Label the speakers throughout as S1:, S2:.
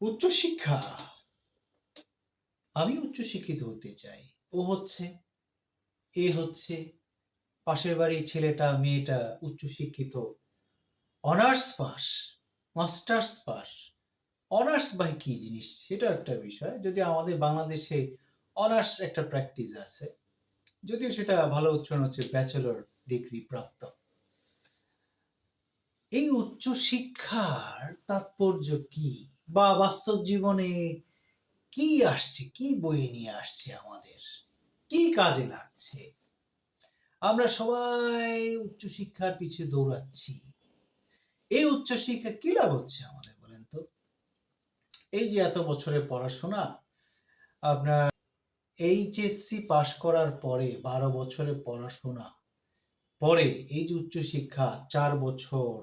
S1: উচ্চশিক্ষা। আমি উচ্চশিক্ষিত হতে চাই। ও হচ্ছে, এ হচ্ছে পাশের বাড়ির ছেলেটা, মেয়েটা উচ্চশিক্ষিত। Honours pass, masters pass. Honours by কি জিনিস? সেটা একটা বিষয়। যদি আমাদের বাংলাদেশে অনার্স একটা প্র্যাকটিস আছে, যদিও সেটা ভালো উচ্চারণ হচ্ছে ব্যাচেলর ডিগ্রি প্রাপ্ত। এই উচ্চশিক্ষার তাৎপর্য কি? বা বাস্তব জীবনে কি আসছে, কি বয়ে নিয়ে আসছে আমাদের? কি কাজে লাগছে? আমরা সবাই উচ্চশিক্ষার পিছে দৌড়াচ্ছি। এই উচ্চশিক্ষা কি লাভ হচ্ছে আমাদের বলেন তো? এই যে এত বছরের পড়াশোনা, আপনার এইচএসসি পাশ করার পরে বারো বছরের পড়াশোনা, পরে এই যে উচ্চশিক্ষা, চার বছর,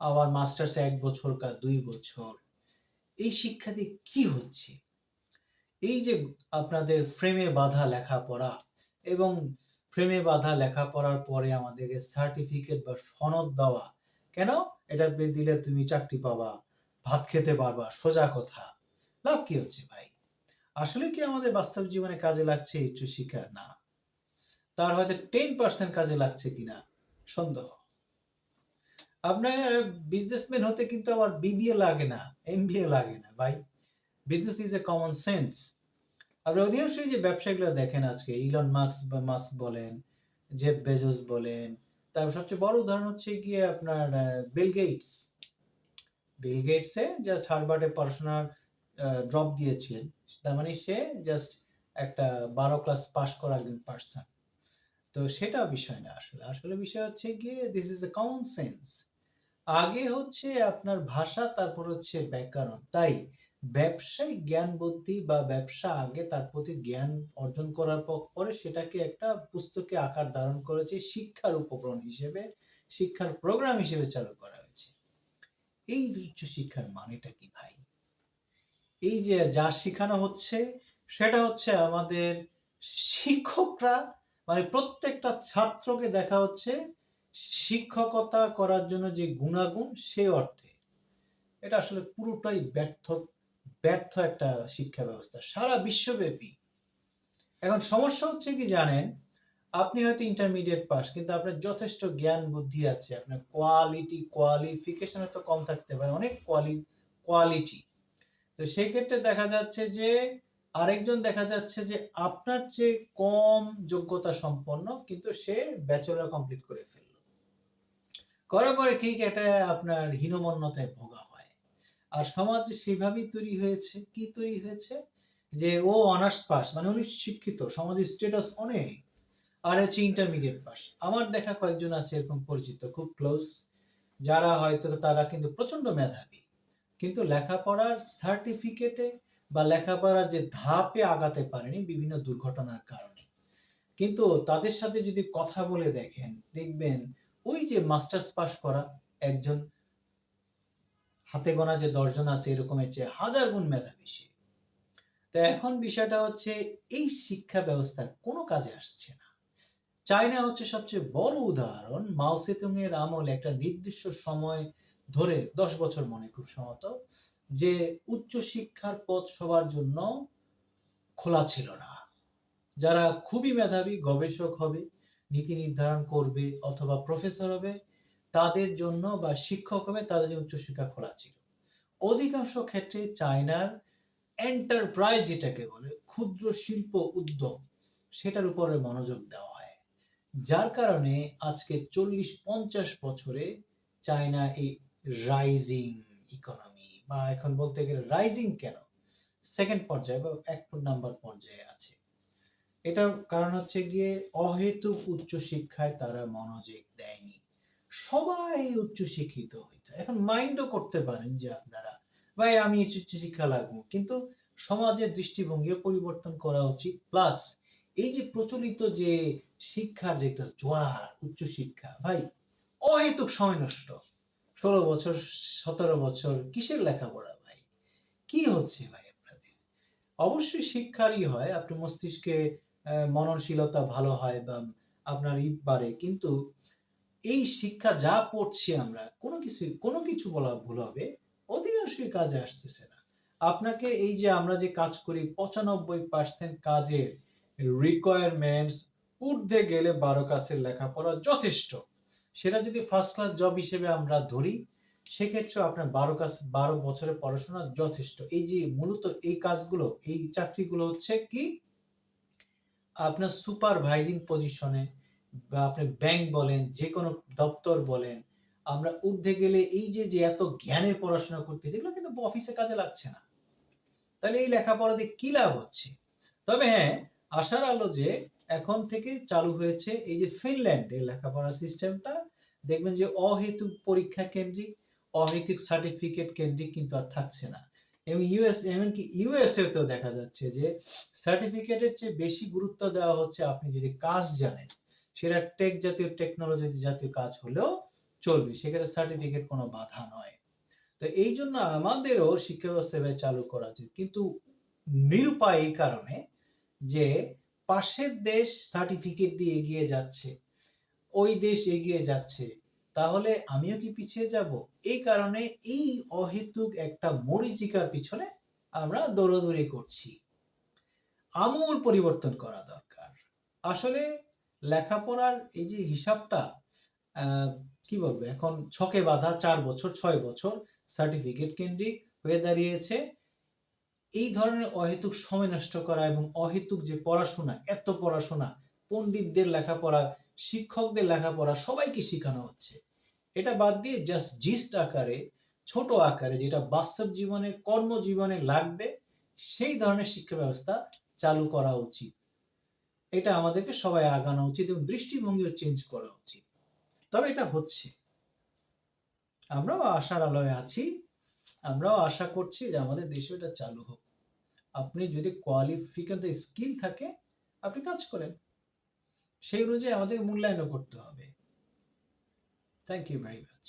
S1: আবার মাস্টার্স এক বছর কা দুই বছর এই শিক্ষা দিয়ে কি হচ্ছে? এই যে আপনাদের ফ্রেমে বাঁধা লেখাপড়া এবং ফ্রেমে বাঁধা লেখাপড়ার পরে আমাদেরকে সার্টিফিকেট বা সনদ দেওয়া, কেন? এটা দিলে তুমি চাকরি পাবা, ভাত খেতে পারবা, সোজা কথা। লাভ কি হচ্ছে ভাই? আসলে কি আমাদের বাস্তব জীবনে কাজে লাগছে উচ্চশিক্ষা না। তার হয়তো টেন পার্সেন্ট কাজে লাগছে কিনা? সন্দেহ। আপনার বিজনেসম্যান হতে কিন্তু আবার বিবিএ লাগে না এমবিএ লাগে না, ভাই। Business is a common sense আপনি অধিকাংশই যে ব্যবসায়ীগুলো দেখেন আজকে ইলন মাস্ক বা মাস্ক বলেন জেফ বেজোস বলেন তারপর সবচেয়ে বড় উদাহরণ হচ্ছে গিয়ে আপনার বিল গেটস বিল গেটসে জাস্ট হারবার্ডে পড়াশোনার ড্রপ দিয়েছিলেন তার মানে সে জাস্ট একটা বারো ক্লাস পাস করা একজন পার্সন তো সেটা বিষয় না আসলে। আসলে বিষয় হচ্ছে গিয়ে this is a common sense আগে হচ্ছে আপনার ভাষা, তারপর হচ্ছে ব্যাকরণ। তাই ব্যবসায়িক জ্ঞান বুদ্ধি বা ব্যবসা আগে, তার প্রতি জ্ঞান অর্জন করার পরে সেটাকে একটা পুস্তকে আকার ধারণ করেছে, শিক্ষার উপকরণ হিসেবে, শিক্ষার প্রোগ্রাম হিসেবে চালু করা হয়েছে। এই উচ্চ শিক্ষার মানেটা কি ভাই? এই যে যা শেখানো হচ্ছে, সেটা হচ্ছে আমাদের শিক্ষকরা মানে প্রত্যেকটা ছাত্রকে দেখা হচ্ছে শিক্ষকতা করার জন্য যে গুণাগুণ, সে অর্থে। এটা আসলে পুরোটাই ব্যর্থ ব্যর্থ একটা শিক্ষা ব্যবস্থা, সারা বিশ্বব্যাপী। এখন সমস্যা হচ্ছে কি জানেন, আপনি হয়তো ইন্টারমিডিয়েট পাস, কিন্তু আপনার যথেষ্ট জ্ঞান বুদ্ধি আছে, আপনার কোয়ালিটি কোয়ালিফিকেশন তো কম থাকতে পারে, অনেক কোয়ালি কোয়ালিটি তো সেই ক্ষেত্রে দেখা যাচ্ছে যে, আরেকজন দেখা যাচ্ছে যে আপনার চেয়ে কম যোগ্যতা সম্পন্ন, কিন্তু সে ব্যাচেলর কমপ্লিট করে ফেলল করার পরে ঠিক একটা আপনার হীনমন্যতায় ভোগা হয়। আর সমাজ সেভাবেই তৈরি হয়েছে। কি তৈরি হয়েছে? যে ও অনার্স পাস মানে উনি শিক্ষিত সমাজের স্টেটাস অনেক, আর হচ্ছে ইন্টারমিডিয়েট পাস। আমার দেখা কয়েকজন আছে এরকম পরিচিত, খুব ক্লোজ যারা হয়তো তারা কিন্তু প্রচণ্ড মেধাবী, কিন্তু লেখাপড়ার সার্টিফিকেটে বা লেখাপড়ার যে ধাপে আগাতে পারেনি বিভিন্ন দুর্ঘটনার কারণে। কিন্তু তাদের সাথে যদি কথা বলে দেখেন, দেখবেন ওই যে মাস্টার্স পাস করা একজন হাতে গোনা যে দর্জন আছে এরকমের চেয়ে হাজার গুণ মেধাবী সে। তো এখন বিষয়টা হচ্ছে এই শিক্ষা ব্যবস্থার কোনো কাজে আসছে না। চায়না হচ্ছে সবচেয়ে বড় উদাহরণ। মাও সেতুং এর আমল একটা নির্দিষ্ট সময় ধরে দশ বছর মনে খুব সম্ভবত, যে উচ্চ শিক্ষার পথ সবার জন্য খোলা ছিল না। যারা খুবই মেধাবী, গবেষক হবে নীতি নির্ধারণ করবে অথবা প্রফেসর হবে, তাদের জন্য বা শিক্ষক হবে, তাদের জন্য উচ্চশিক্ষা খোলা ছিল। অধিকাংশ ক্ষেত্রে চায়নার এন্টারপ্রাইজ যেটাকে বলে, ক্ষুদ্র শিল্প উদ্যোগ, সেটার উপরে মনোযোগ দেওয়া হয়। যার কারণে আজকে চল্লিশ পঞ্চাশ বছরে চায়না এই রাইজিং ইকোনমি বা এখন বলতে গেলে রাইজিং কেন? সেকেন্ড পর্যায়ে বা এক নাম্বার পর্যায়ে আছে। এটার কারণ হচ্ছে গিয়ে অহেতুক উচ্চ শিক্ষায় তারা মনোযোগ দেয়নি। সবাই উচ্চ শিক্ষিত হইতো। এখন মাইন্ডও করতে পারেন যে আপনারা, ভাই, আমি উচ্চ শিক্ষা লাগবো। কিন্তু সমাজের দৃষ্টিভঙ্গিও পরিবর্তন করা উচিত। প্লাস এই যে প্রচলিত যে শিক্ষার যে একটা জোয়ার উচ্চ শিক্ষা, ভাই, অহেতুক সময় নষ্ট। ষোলো বছর, সতেরো বছর, কিসের লেখাপড়া, ভাই? কি হচ্ছে, ভাই, আপনাদের? অবশ্যই শিক্ষারই হয়। আপনি মস্তিষ্কে মননশীলতা ভালো হয় বা আপনার ই বাড়ে কিন্তু এই শিক্ষা যা পড়ছি আমরা কোনো কিছু কোনো কিছু বলা ভুল হবে অধিকাংশই কাজে আসতেছে না আপনাকে এই যে আমরা যে কাজ করি ৯৫% কাজের রিকোয়ারমেন্টস ঊর্ধ্বে গেলে বারো কাছের লেখাপড়া যথেষ্ট। সেটা যদি ফার্স্ট ক্লাস জব হিসেবে আমরা ধরি, সেক্ষেত্রে আপনার ১২ ক্লাস ১২ বছরের পড়াশোনা যথেষ্ট। এই যে মূলত এই কাজগুলো, এই চাকরিগুলো হচ্ছে কি? আপনার সুপারভাইজিং পজিশনে বা আপনি ব্যাংক বলেন, যেকোনো দপ্তর বলেন, আমরা ঊর্ধ্বে গেলে এই যে, যে এত জ্ঞানের পড়াশোনা করতেছি, এগুলো কিন্তু অফিসে কাজে লাগছে না। তাহলে এই লেখাপড়া দিয়ে কি লাভ হচ্ছে? তবে হ্যাঁ, আশার আলো যে এখন থেকে চালু হয়েছে এই যে ফিনল্যান্ডে লেখাপড়ার সিস্টেমটা দেখবেন যে অহেতুক পরীক্ষা কেন্দ্রিক, অহেতুক সার্টিফিকেট কেন্দ্রিক কিন্তু আর থাকছে না। এবং ইউএস এমনকি ইউএসএ তেও দেখা যাচ্ছে যে সার্টিফিকেটের চেয়ে বেশি গুরুত্ব দেওয়া হচ্ছে আপনি যদি কাজ জানেন। সেটা টেক জাতীয় টেকনোলজি জাতীয় কাজ হলেও চলবে। সেখানে সার্টিফিকেট কোনো বাধা নয়। তো এই জন্য আমাদেরও শিক্ষা ব্যবস্থা এভাবে চালু করা উচিত। কিন্তু নিরুপায় এই কারণে যে পাশের দেশ সার্টিফিকেট দিয়ে এগিয়ে যাচ্ছে। ওই দেশ এগিয়ে যাচ্ছে। তাহলে আমিও কি পিছিয়ে যাব? এই কারণে এই অহেতুক একটা মরিচিকার পিছনে আমরা দৌড়াদৌড়ি করছি। আমূল পরিবর্তন করা দরকার। আসলে লেখাপড়ার এই যে হিসাবটা কি বলব? এখন ছকে বাঁধা চার বছর, ছয় বছর সার্টিফিকেট কেন্দ্রিক হয়ে দাঁড়িয়েছে। এই ধরনের অহেতুক সময় নষ্ট করা এবং অহেতুক যে পড়াশোনা, এত পড়াশোনা, পণ্ডিতদের লেখাপড়া, শিক্ষকদের লেখাপড়া সবাইকে শিখানো হচ্ছে। এটা বাদ দিয়ে জাস্ট জিস্ট আকারে, ছোট আকারে যেটা বাস্তব জীবনে, কর্মজীবনে লাগবে, সেই ধরনের শিক্ষা ব্যবস্থা চালু করা উচিত। এটা আমাদেরকে সবাই আগানো উচিত এবং দৃষ্টিভঙ্গিও চেঞ্জ করা উচিত। তবে এটা হচ্ছে। আমরাও আশার আলোয় আছি। আমরাও আশা করছি যে আমাদের দেশেও এটা চালু হোক। আপনি যদি কোয়ালিফিকেশন স্কিল থাকে, আপনি কাজ করেন। সেই অনুযায়ী আমাদের মূল্যায়নও করতে হবে। Thank you very much.